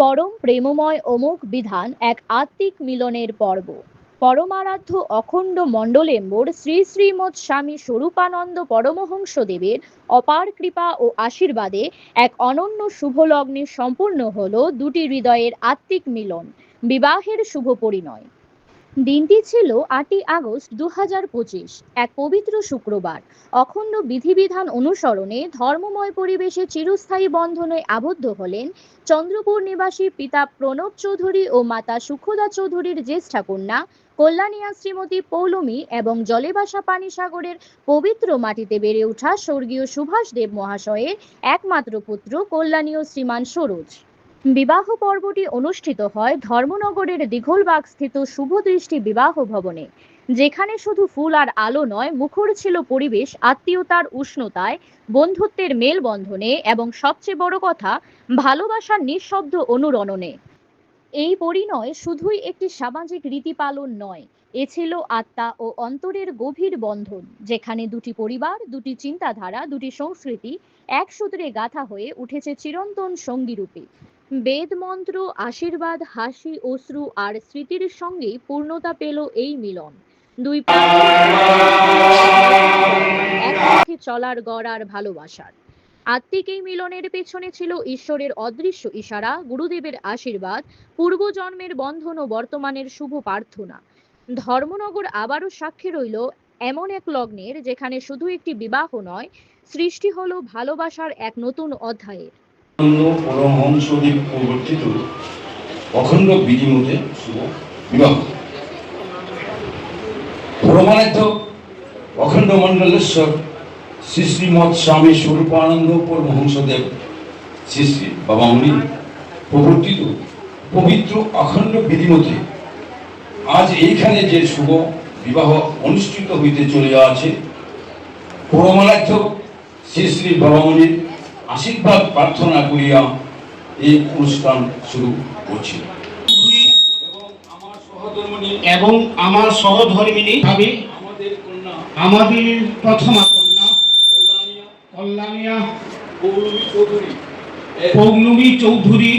পরম প্রেমময় অমুক বিধান এক আত্মিক মিলনের পর্ব। পরমারাধ্য অখণ্ড মণ্ডলেম্বর শ্রী শ্রীমৎ স্বামী স্বরূপানন্দ পরমহংস দেবের অপার কৃপা ও আশীর্বাদে এক অনন্য শুভ লগ্নে সম্পূর্ণ হল দুটি হৃদয়ের আত্মিক মিলন, বিবাহের শুভ পরিণয়। দিনটি ছিল আটই আগস্ট দু পঁচিশ, এক পবিত্র শুক্রবার। অখণ্ড বিধিবিধান অনুসরণে ধর্মময় পরিবেশে চিরস্থায়ী বন্ধনে আবদ্ধ হলেন চন্দ্রপুর নিবাসী পিতা প্রণব চৌধুরী ও মাতা সুখদা চৌধুরীর জ্যেষ্ঠা কন্যা, কল্যাণিয়া শ্রীমতী পৌলমী এবং জলেবাসা পানিসাগরের পবিত্র মাটিতে বেড়ে ওঠা স্বর্গীয় সুভাষ দেব মহাশয়ের একমাত্র পুত্র কল্যাণীয় শ্রীমান সরোজ। বিবাহ পর্বটি অনুষ্ঠিত হয় ধর্মনগরের দীঘলবাগ স্থিত শুভদৃষ্টি বিবাহ ভবনে, যেখানে শুধু ফুল আর আলো নয়, মুখর ছিল পরিবেশ, আত্মীয়তার উষ্ণতায়, বন্ধুত্বের মেলবন্ধনে এবং সবচেয়ে বড় কথা, ভালোবাসার নিঃশব্দ অনুরণনে। এই পরিণয় শুধুই একটি সামাজিক রীতি পালন নয়, এ ছিল আত্মা ও অন্তরের গভীর বন্ধন, যেখানে দুটি পরিবার, দুটি চিন্তাধারা, দুটি সংস্কৃতি এক সূত্রে গাথা হয়ে উঠেছে চিরন্তন সঙ্গী রূপে বেদ মন্ত্র আশীর্বাদ, হাসি, অশ্রু আর স্মৃতির সঙ্গেই পূর্ণতা পেল এই মিলন। দুই একসাথে চলার গড়ার ভালোবাসার। আত্মিক এই মিলনের পেছনে ছিল ঈশ্বরের অদৃশ্য ইশারা, গুরুদেবের আশীর্বাদ, পূর্বজন্মের বন্ধন ও বর্তমানের শুভ প্রার্থনা। ধর্মনগর আবারও সাক্ষী রইল এমন এক লগ্নের, যেখানে শুধু একটি বিবাহ নয়, সৃষ্টি হলো ভালোবাসার এক নতুন অধ্যায়ের। পরমহংসদেব অখণ্ড বিবাহ। অখণ্ড মণ্ডলেশ্বর শ্রী শ্রীমৎ স্বামী স্বরূপানন্দ পরমহংসদেব, শ্রী শ্রী প্রবর্তিত পবিত্র অখণ্ড বিধিমতে আজ এইখানে যে শুভ বিবাহ অনুষ্ঠিত হইতে চলে আছে পরমারাধ্য শ্রী শ্রী বাবামণির আশীর্বাদ প্রার্থনা করিয়া এই অনুষ্ঠান শুরু করছি। এবং আমার সহধর্মিনী ভাবে আমাদের প্রথমা কন্যা কল্যাণিয়া কল্যাণিয়া পৌলমী চৌধুরী এর- পৌলমী চৌধুরী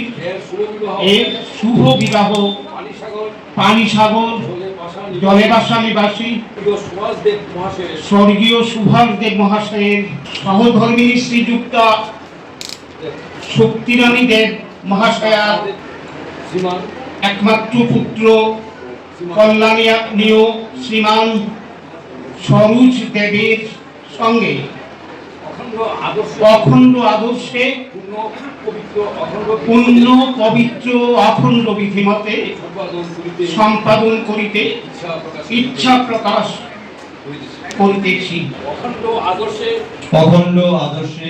এর শুভ বিবাহ পানিসাগর জলে নিবাসী স্বর্গীয় সুভাষ দেব মহাশয়ের সহধর্মিনী শ্রীযুক্তা শক্তিরানী দেব মহাশয়া শ্রীমান একমাত্র পুত্র কল্যাণীয় শ্রীমান সরোজ দেবের সঙ্গে অখণ্ড আদর্শে পূর্ণ পবিত্র অখণ্ড পূর্ণ পবিত্র অখণ্ড বিধিমতে সম্পাদন করিতে ইচ্ছা প্রকাশ করিতেছি। করিতেছি অখণ্ড আদর্শে অখণ্ড আদর্শে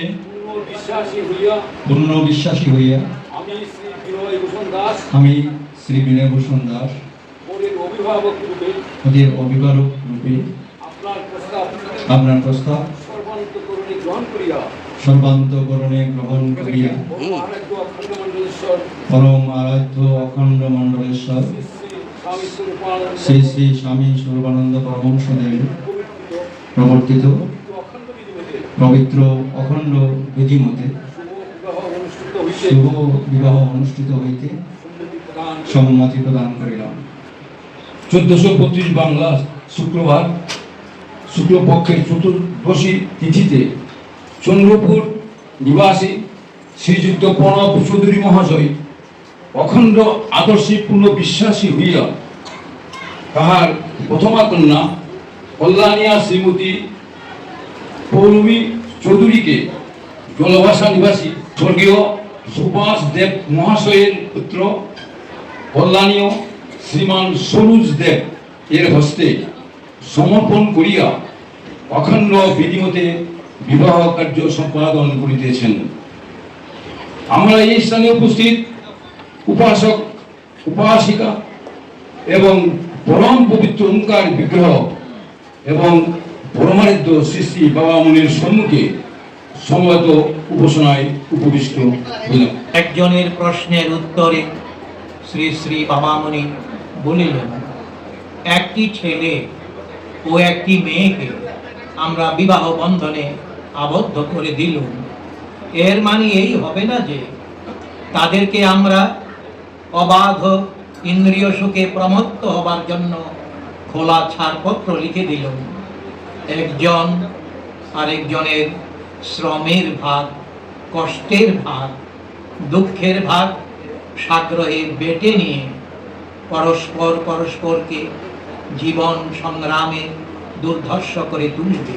পূর্ণ বিশ্বাসী হইয়া আমি শ্রী বিনয় ভূষণ দাস ওদের অভিভাবক রূপে আপনার প্রস্তাব সর্বান্তকরণে গ্রহণ করিয়া পরম আরাধ্য অখণ্ড মণ্ডলেশ্বর শ্রী শ্রী স্বামী সর্বানন্দ পরমহংসদেব পবিত্র প্রবর্তিত পবিত্র, অখণ্ড বিবাহ অনুষ্ঠিত শুভ বিবাহ অনুষ্ঠিত হইতে সম্মতি প্রদান করিলাম। চোদ্দশো পঁচিশ বাংলা শুক্রবার, শুক্লপক্ষের চতুর্দশী তিথিতে চন্দ্রপুর নিবাসী শ্রীযুক্ত প্রণব চৌধুরী মহাশয় অখণ্ড আদর্শে পূর্ণ বিশ্বাসী হইয়া তাহার প্রথমা কন্যা কল্যাণিয়া শ্রীমতী পৌলমী চৌধুরীকে জলভাষা নিবাসী স্বর্গীয় সুভাষ দেব মহাশয়ের পুত্র, কল্যাণীয় শ্রীমান সরুজ দেব এর হস্তে সমর্পণ করিয়া অখণ্ড বিধিমতে বিবাহ কার্য সম্পাদন করিতেছেন। আমরা এই স্থানে উপস্থিত উপাসক, উপাসিকা এবং পরম পবিত্র ওঙ্কার বিগ্রহ এবং শ্রী শ্রী বাবা মুনির সম্মুখে সমবেত উপাসনায় উপবিষ্ট হইলাম একজনের প্রশ্নের উত্তরে শ্রী শ্রী বাবামণি বলিলেন, একটি ছেলে ও একটি মেয়েকে আমরা বিবাহ বন্ধনে আবদ্ধ করে দিলুম। এর মানে এই হবে না যে তাদেরকে আমরা অবাধ ইন্দ্রিয় সুখে প্রমত্ত হবার জন্য খোলা ছাড়পত্র লিখে দিল একজন, আরেকজনের শ্রমের ভাগ, কষ্টের ভাগ, দুঃখের ভাগ, সাগ্রহে বেটে নিয়ে পরস্পর পরস্পরকে জীবন সংগ্রামে দুর্ধর্ষ করে তুলবে।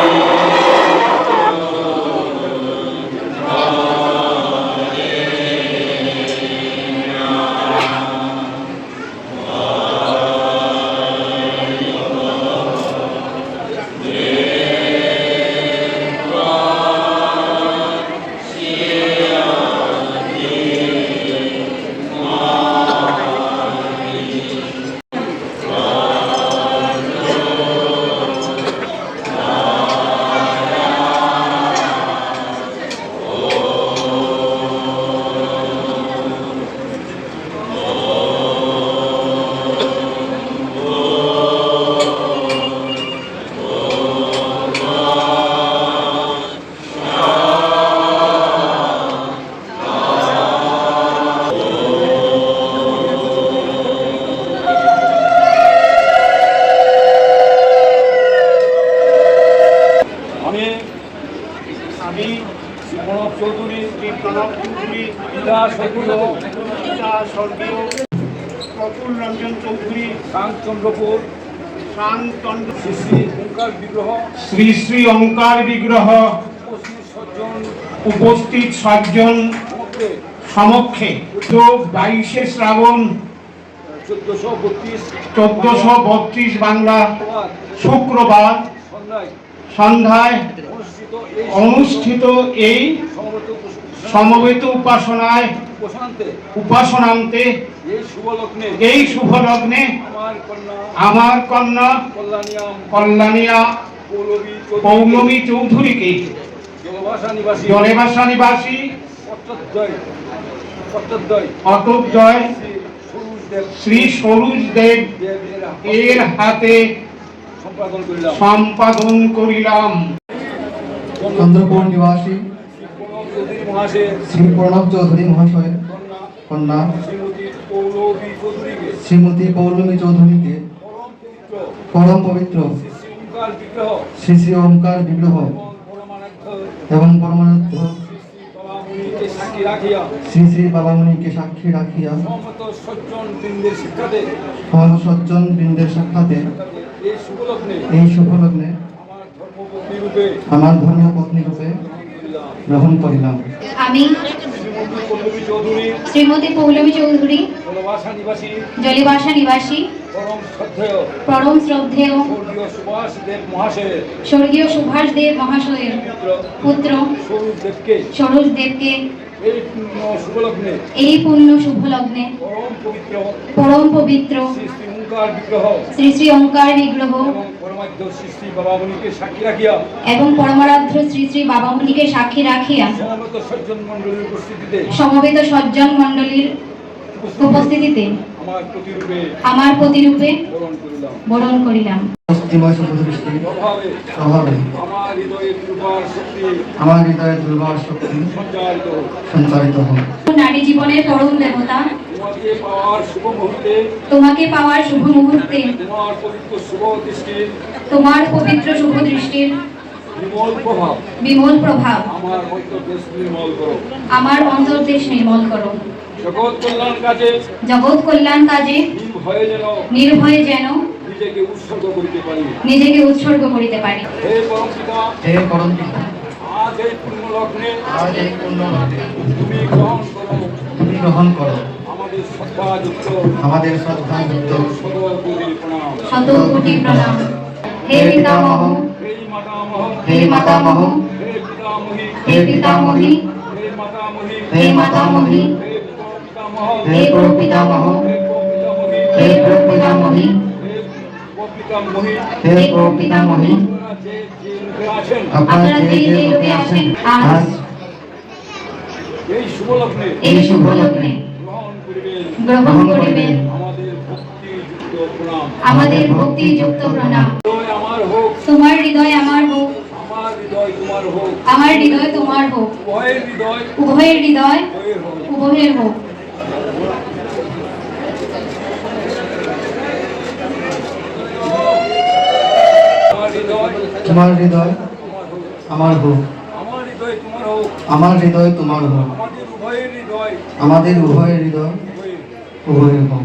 আমি স্বর্গীয় পিতা রঞ্জন চৌধুরী শান্তন্দ্র শ্রী শ্রী ওঙ্কার বিগ্রহ শ্রী শ্রী ওঙ্কার বিগ্রহ উপস্থিত সজ্জন উপস্থিত সাতজন সমগ্রে সমক্ষে। তো বাইশে শ্রাবণ চোদ্দশো বত্রিশ চোদ্দশো বত্রিশ বাংলা শুক্রবার সন্ধ্যায় সন্ধ্যায় অনুষ্ঠিত অনুষ্ঠিত এই সমবেত উপাসনায় উপাসনান্তে এই শুভ লগ্নে আমার কন্যা। কল্যাণিয়া। পৌলমী চৌধুরীকে। জলেবাসা নিবাসী। পত্রদ্বয় অটোদ্বয় শ্রী সরুজ দেব। এর হাতে সম্পাদন করিলাম। সম্পাদন করিলাম। চন্দ্রপুর নিবাসী শ্রী প্রণব চৌধুরী মহাশয়ের কন্যা। শ্রীমতী পৌলমী চৌধুরীকে। পরম পবিত্র। শ্রী শ্রী ওঙ্কার বিগ্রহ। এবং পরমানন্দ। শ্রী শ্রী বাবামণিকে সাক্ষী রাখিয়া। সজ্জন বৃন্দের সাক্ষাতে এই শুভলগ্নে আমার ধর্মপত্নী রূপে। গ্রহণ করিলাম। আমি শ্রীমতী পৌলমী চৌধুরী জলিবাসা নিবাসী পরম শ্রদ্ধেয় স্বর্গীয় সুভাষ দেব মহাশয়ের পুত্র সরোজ দেবকে এই পূর্ণ শুভলগ্নে পুণ্য শুভ লগ্নে পরম পবিত্র পরম পবিত্র শ্রী শ্রী ওঙ্কার বিগ্রহ এবং শ্রী শ্রী পরমারাধ্য শ্রী শ্রী বাবামণিকে সাক্ষী রাখিয়া সমবেত সজ্জন মণ্ডলীর উপস্থিতিতে আমার প্রতিরূপে বরণ করিলাম। বরণ করিলাম। স্বস্তিময় শুভ দৃষ্টি প্রভাবে প্রভাবে আমার হৃদয়ের দুর্বার শক্তি আমার হৃদয়ে দুর্বার শক্তি সঞ্চারিত হোক। নারী জীবনের পরম দেবতা তোমাকে পাওয়ার শুভ মুহূর্তে। তোমাকে পাওয়ার শুভ মুহূর্তে। তোমার পবিত্র শুভ দৃষ্টির তোমার পবিত্র শুভ দৃষ্টির বিমল প্রভাব। বিমল প্রভাব। আমার মধ্য দেশ নির্মল করো। আমার অন্তর্দেশ নির্মল করো। জগৎ কল্যাণ কাজে জগৎ কল্যাণ কাজে ভয়ে যেন নির্ভয়ে যেন নিজেকে উৎসর্গ করিতে পারি। নিজেকে উৎসর্গ করিতে পারি। হে পরম পিতা হে পরম পিতা আজ এই পূর্ণ লগ্নে আজ এই পূর্ণ রাতে তুমি গ্রহণ করো। তুমি গ্রহণ করো। আমাদের শ্রদ্ধাযুক্ত আমাদের শ্রদ্ধাযুক্ত সকল গুরুদের প্রণাম। শত কোটি প্রণাম হে পিতামহ। হে মাতামহ। হে মাতামহ হে পিতামহী। হে পিতামহী হে মাতামহী। হে মাতামহী হে পিতামহ প্রপিতামহ। হে প্রপিতামহী। হে প্রপিতামহী। আপনারা যে যে লোকে আজ এই শুভ লগ্নে এই শুভ লগ্নে গ্রহণ করিবেন। আমাদের ভক্তিযুক্ত প্রণাম। প্রণাম। হৃদয় আমার হোক। তোমার হৃদয় আমার হোক। আমার হৃদয় তোমার হোক। আমার হৃদয় তোমার হোক। উভয়ের হৃদয় উভয়ের হোক। তোমার হৃদয় আমার হোক। আমার হৃদয় তোমার হোক। আমার হৃদয় তোমার হোক। আমাদের উভয়ের হৃদয় উভয়ের হোক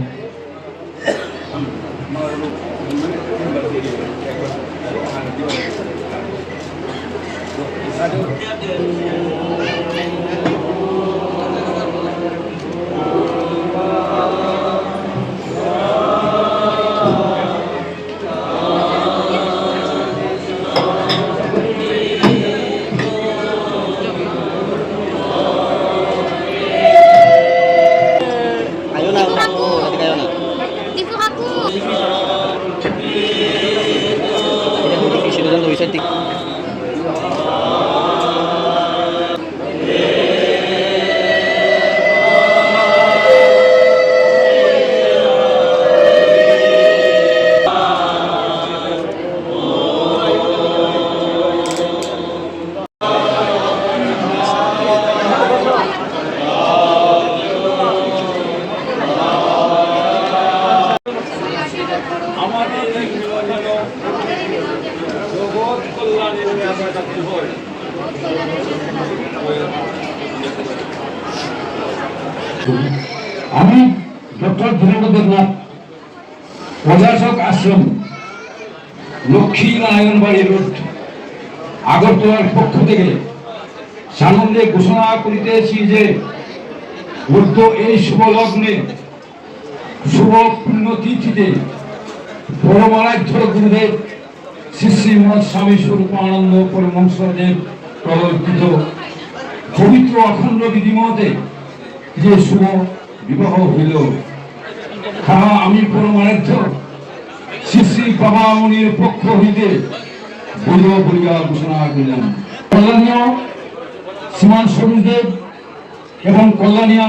আমি ডক্টর ধীরেন্দ্র দেবনাথ প্রশাসক আশ্রম, লক্ষ্মী নারায়ণ বাড়ি রোড, আগরতলার পক্ষ থেকে সানন্দে ঘোষণা করিতেছি যে উক্ত এই শুভ লগ্নে শুভ পুণ্যতিথিতে পরমারাধ্য গুরুদেব শ্রী শ্রীমৎ স্বামী স্বরূপানন্দ পরমংসদেব প্রবর্তিত পবিত্র অখণ্ড বিধিমতে যে শুভ বিবাহ হইল, তাহা আমি পরমারাধ্য শ্রী শ্রী বাবামণির পক্ষ হইতে বলিয়া ঘোষণা করিলাম। কল্যাণীয় শ্রীমান সরুজদেব এবং কল্যাণীয়া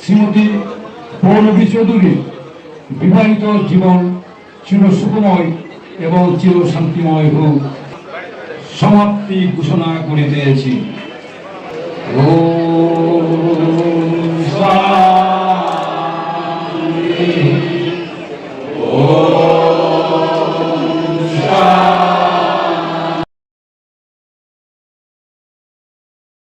শ্রীমতী পৌরবী চৌধুরী বিবাহিত জীবন চির সুখময় এবং চির শান্তিময় হোক। সমাপ্তি ঘোষণা করে করিতেছি ও